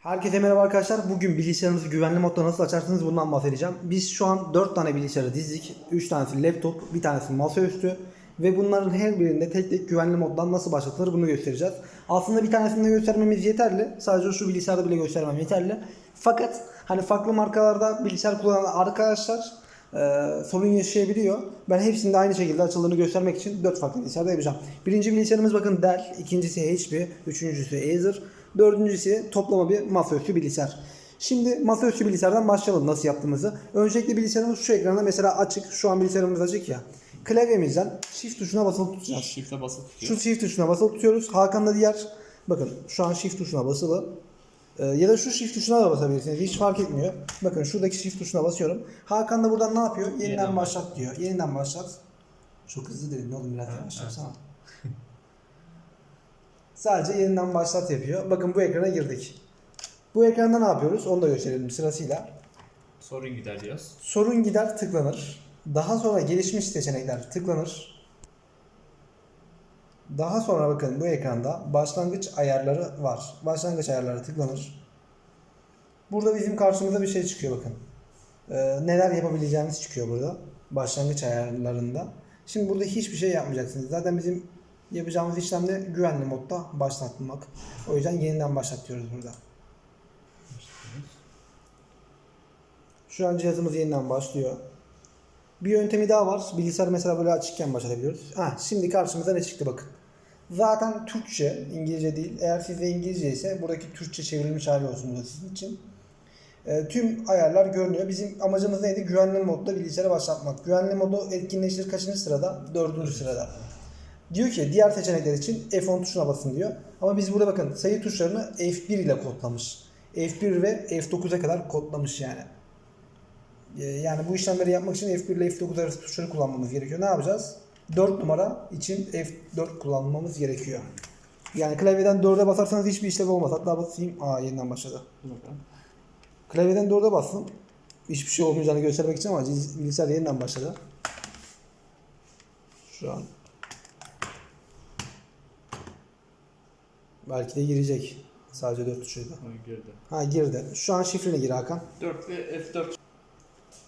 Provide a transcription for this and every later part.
Herkese merhaba arkadaşlar. Bugün bilgisayarınızı güvenli modda nasıl açarsınız bundan bahsedeceğim. Biz şu an 4 tane bilgisayarı dizdik. 3 tanesi laptop, bir tanesi masaüstü. Ve bunların her birinde tek tek güvenli moddan nasıl başlatılır bunu göstereceğiz. Aslında bir tanesini de göstermemiz yeterli. Sadece şu bilgisayarda bile göstermem yeterli. Fakat hani farklı markalarda bilgisayar kullanan arkadaşlar e, sorun yaşayabiliyor. Ben hepsinde aynı şekilde açıldığını göstermek için 4 farklı bilgisayarda yapacağım. Birinci bilgisayarımız bakın Dell, ikincisi HP, üçüncüsü Acer, dördüncüsü toplama bir masaüstü bilgisayar. Şimdi masaüstü bilgisayardan başlayalım nasıl yaptığımızı. Öncelikle bilgisayarımız şu ekranda mesela açık. Şu an bilgisayarımız açık ya. Klavyemizden shift tuşuna basılı tutacağız. Shift'e basıp tutuyor. Şu shift tuşuna basılı tutuyoruz. Hakan da diğer bakın şu an shift tuşuna basılı. Ee, ya da şu shift tuşuna da basabilirsiniz. Hiç fark etmiyor. Bakın şuradaki shift tuşuna basıyorum. Hakan da buradan ne yapıyor? Yeniden, Yeniden başlat diyor. Yeniden başlat. Çok hızlı dedin oğlum biraz yavaş yapsana. Sadece yeniden başlat yapıyor. Bakın bu ekrana girdik. Bu ekranda ne yapıyoruz? Onu da gösterelim sırasıyla. Sorun gider diyoruz. Sorun gider tıklanır. Daha sonra gelişmiş seçenekler tıklanır. Daha sonra bakın bu ekranda başlangıç ayarları var. Başlangıç ayarları tıklanır. Burada bizim karşımıza bir şey çıkıyor bakın. Ee, neler yapabileceğimiz çıkıyor burada. Başlangıç ayarlarında. Şimdi burada hiçbir şey yapmayacaksınız. Zaten bizim yapacağımız işlem de güvenli modda başlatmak. O yüzden yeniden başlatıyoruz burada. Şu an cihazımız yeniden başlıyor. Bir yöntemi daha var. Bilgisayar mesela böyle açıkken başlatabiliyoruz. Ha, şimdi karşımıza ne çıktı bakın. Zaten Türkçe, İngilizce değil. Eğer sizde İngilizce ise buradaki Türkçe çevrilmiş hali olsun burada sizin için. E, tüm ayarlar görünüyor. Bizim amacımız neydi? Güvenli modda bilgisayara başlatmak. Güvenli modu etkinleştir kaçıncı sırada? Dördüncü sırada. Diyor ki diğer seçenekler için F10 tuşuna basın diyor. Ama biz burada bakın sayı tuşlarını F1 ile kodlamış. F1 ve F9'a kadar kodlamış yani. Ee, Yani bu işlemleri yapmak için F1 ile F9 arası tuşları kullanmamız gerekiyor. Ne yapacağız? 4 numara için F4 kullanmamız gerekiyor. Yani klavyeden 4'e basarsanız hiçbir işlev olmaz. Hatta basayım. Aa yeniden başladı. Klavyeden 4'e bastım. Hiçbir şey olmayacağını göstermek için ama bilgisayar yeniden başladı. Şu an. Belki de girecek. Sadece 4 tuşuyla. Ha, girdi. Ha girdi. Şu an şifreni gir Hakan. 4 ve F4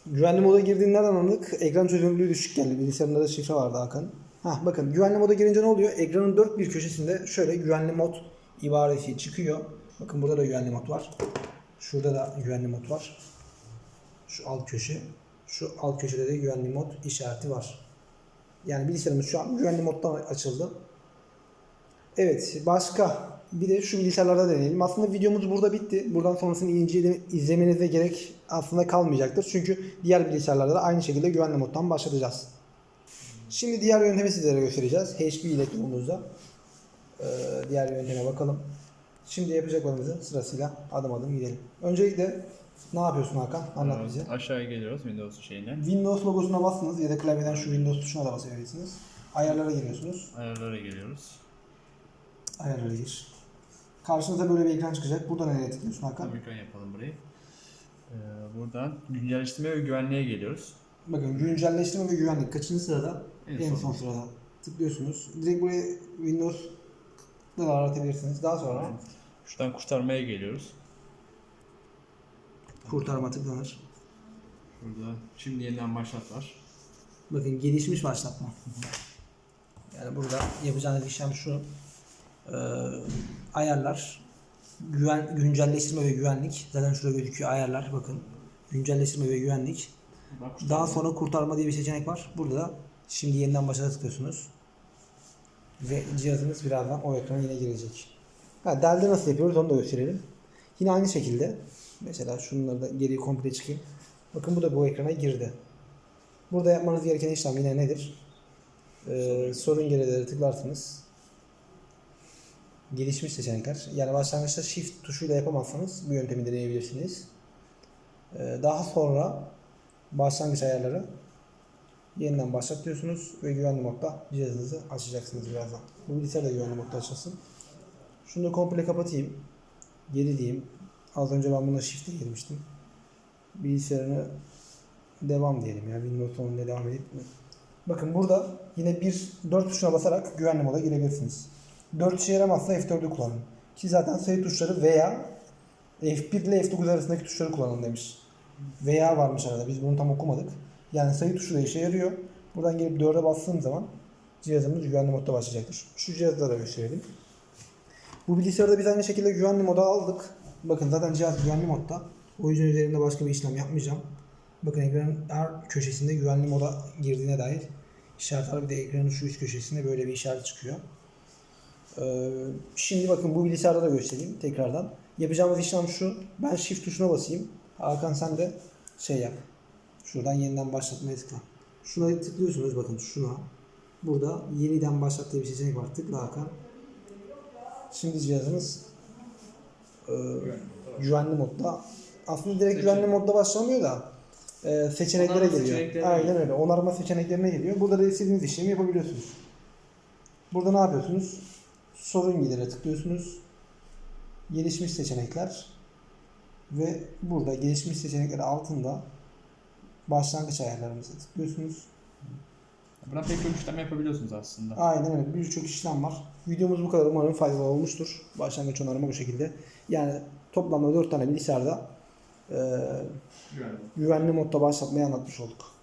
Güvenli moda girdiğinden anladık. Ekran çözünürlüğü düşük geldi. Bilgisayarında da şifre vardı Hakan. Hah bakın güvenli moda girince ne oluyor? Ekranın dört bir köşesinde şöyle güvenli mod ibaresi çıkıyor. Bakın burada da güvenli mod var. Şurada da güvenli mod var. Şu alt köşe. Şu alt köşede de güvenli mod işareti var. Yani bilgisayarımız şu an güvenli moddan açıldı. Evet başka bir de şu bilgisayarlarda deneyelim. Aslında videomuz burada bitti. Buradan sonrasını incele, izlemenize gerek aslında kalmayacaktır. Çünkü diğer bilgisayarlarda da aynı şekilde güvenli moddan başlatacağız. Şimdi diğer yöntemi sizlere göstereceğiz. HP elektronuğumuzda. Ee, diğer yönteme bakalım. Şimdi yapacaklarımızı sırasıyla adım adım gidelim. Öncelikle ne yapıyorsun Hakan? Anlat bize. aşağıya geliyoruz Windows şeyine. Windows logosuna bastınız ya da klavyeden şu Windows tuşuna da basabilirsiniz. Ayarlara giriyorsunuz. Ayarlara geliyoruz. Ayarlara gir. Karşınıza böyle bir ekran çıkacak. Burada nereye tıklıyorsun Hakan? Tam ekran yapalım burayı. Ee, buradan güncelleştirme ve güvenliğe geliyoruz. Bakın güncelleştirme ve güvenlik kaçıncı sırada? En En, son. son sırada. Tıklıyorsunuz. Direkt buraya Windows'da da aratabilirsiniz. Daha sonra Şuradan kurtarmaya geliyoruz. kurtarma tıklanır. Burada şimdi yeniden başlat var. Bakın gelişmiş başlatma. Yani burada yapacağınız işlem şu. Ee, ayarlar, güven, güncelleştirme ve güvenlik. Zaten şurada gözüküyor ayarlar. Bakın güncelleştirme ve güvenlik. Daha sonra kurtarma diye bir seçenek var. Burada da şimdi yeniden başa tıklıyorsunuz. Ve cihazınız birazdan o ekrana yine girecek. Ha, Dell'de nasıl yapıyoruz onu da gösterelim. Yine aynı şekilde. Mesela şunları da geri komple çıkayım. Bakın bu da bu ekrana girdi. Burada yapmanız gereken işlem yine nedir? Ee, sorun gerileri tıklarsınız. Gelişmiş seçenekler. Yani başlangıçta shift tuşuyla yapamazsanız bu yöntemi deneyebilirsiniz. Ee, daha sonra başlangıç ayarları yeniden başlatıyorsunuz ve güvenli modda cihazınızı açacaksınız birazdan. Bu bilgisayar da güvenli modda açılsın. Şunu da komple kapatayım. Geri diyeyim. Az önce ben buna shift'e girmiştim. Bilgisayarını devam diyelim ya. Windows 10 ile devam edip Bakın burada yine bir 4 tuşuna basarak güvenli moda girebilirsiniz. 4 işe yaramazsa F4'ü kullanın. Ki zaten sayı tuşları veya F1 ile F9 arasındaki tuşları kullanın demiş. Veya varmış arada. Biz bunu tam okumadık. Yani sayı tuşu da işe yarıyor. Buradan gelip 4'e bastığım zaman cihazımız güvenli modda başlayacaktır. Şu cihazda da gösterelim. Bu bilgisayarda biz aynı şekilde güvenli moda aldık. Bakın zaten cihaz güvenli modda. O yüzden üzerinde başka bir işlem yapmayacağım. Bakın ekranın her köşesinde güvenli moda girdiğine dair işaret var. Bir de ekranın şu üst köşesinde böyle bir işaret çıkıyor. Ee, şimdi bakın bu bilgisayarda da göstereyim tekrardan. Yapacağımız işlem şu. Ben shift tuşuna basayım. Hakan sen de şey yap. Şuradan yeniden başlatmaya tıkla. Şuna tıklıyorsunuz bakın şuna. Burada yeniden başlat diye bir seçenek var. Tıkla Hakan. Şimdi cihazımız e, güvenli modda. Aslında direkt güvenli modda başlamıyor da e, seçeneklere Onarma geliyor. seçeneklerine Aynen öyle. Onarma seçeneklerine geliyor. Burada da istediğiniz işlemi yapabiliyorsunuz. Burada ne yapıyorsunuz? Sorun gidere tıklıyorsunuz. Gelişmiş seçenekler ve burada gelişmiş seçenekler altında başlangıç ayarlarımıza tıklıyorsunuz. Buradan pek çok işlem yapabiliyorsunuz aslında. Aynen öyle. Birçok işlem var. Videomuz bu kadar. Umarım faydalı olmuştur. Başlangıç onarımı bu şekilde. Yani toplamda 4 tane bilgisayarda e, Güvenli. güvenli modda başlatmayı anlatmış olduk.